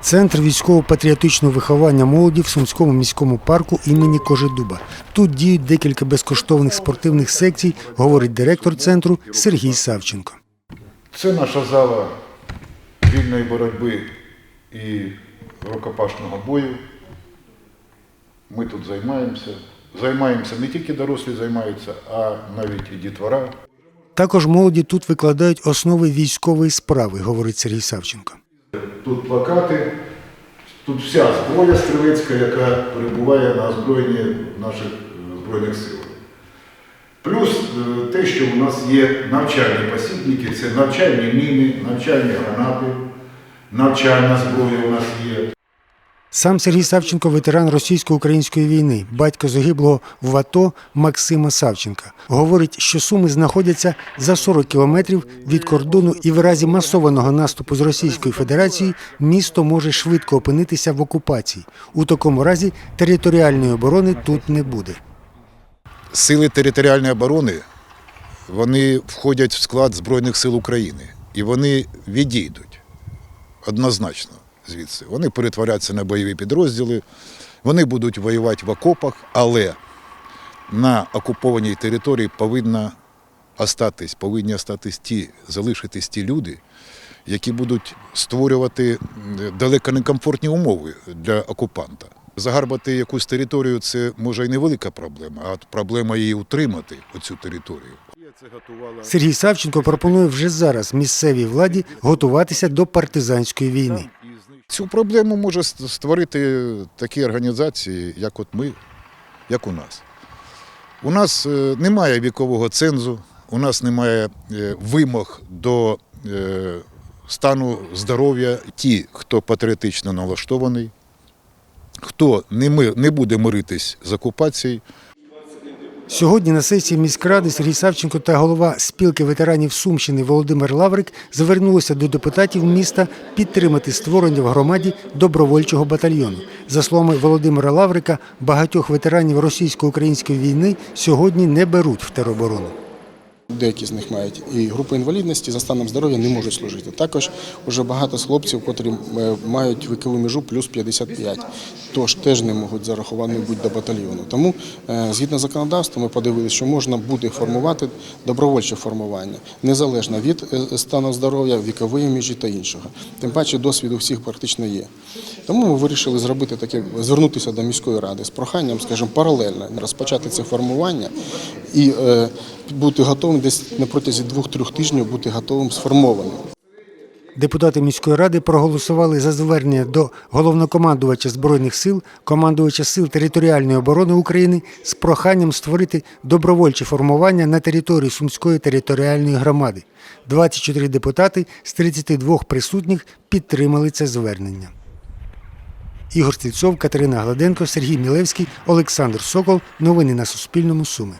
Центр військово-патріотичного виховання молоді в Сумському міському парку імені Кожедуба. Тут діють декілька безкоштовних спортивних секцій, говорить директор центру Сергій Савченко. Це наша зала вільної боротьби і рукопашного бою. Ми тут займаємося. Займаємося не тільки дорослі займаються, а навіть і дітвора. Також молоді тут викладають основи військової справи, говорить Сергій Савченко. Тут плакати, тут вся зброя стрілецька, яка перебуває на озброєнні наших е, Збройних сил. Плюс е, те, що у нас є навчальні посібники, це навчальні міни, навчальні гранати, навчальна зброя у нас є. Сам Сергій Савченко ветеран російсько-української війни, батько загиблого в АТО Максима Савченка. Говорить, що Суми знаходяться за 40 кілометрів від кордону і в разі масованого наступу з Російської Федерації місто може швидко опинитися в окупації. У такому разі територіальної оборони тут не буде. Сили територіальної оборони вони входять в склад Збройних сил України і вони відійдуть однозначно звідси. Вони перетворяться на бойові підрозділи, вони будуть воювати в окопах, але на окупованій території повинна остатись, повинні остатись ті, залишитись ті люди, які будуть створювати далеко некомфортні умови для окупанта. Загарбати якусь територію це може і невелика проблема, а проблема її утримати оцю територію. Сергій Савченко пропонує вже зараз місцевій владі готуватися до партизанської війни. Цю проблему може створити такі організації, як от ми, як у нас. У нас е, немає вікового цензу, у нас немає е, вимог до е, стану здоров'я. Ті, хто патріотично налаштований, хто не, буде миритись з окупацією, Сьогодні на сесії міськради Сергій Савченко та голова спілки ветеранів Сумщини Володимир Лаврик звернулися до депутатів міста підтримати створення в громаді добровольчого батальйону. За словами Володимира Лаврика, багатьох ветеранів російсько-української війни сьогодні не беруть в тероборону. Деякі з них мають і групу інвалідності за станом здоров'я не можуть служити. Також вже багато хлопців, котрі е, мають вікову межу плюс 55, тож теж не можуть зараховані бути до батальйону. Тому е, згідно законодавства ми подивилися, що можна буде формувати добровольче формування незалежно від е, стану здоров'я, вікової межі та іншого. Тим паче досвід у всіх практично є. Тому ми вирішили зробити таке, звернутися до міської ради з проханням, скажімо, паралельно розпочати це формування і е, бути готовим десь на протязі двох-трьох тижнів бути готовим сформованим. Депутати міської ради проголосували за звернення до головнокомандувача збройних сил, командувача сил територіальної оборони України з проханням створити добровольче формування на території Сумської територіальної громади. 24 депутати з 32 присутніх підтримали це звернення. Ігор Стільцов, Катерина Гладенко, Сергій Мілевський, Олександр Сокол. Новини на Суспільному. Суми.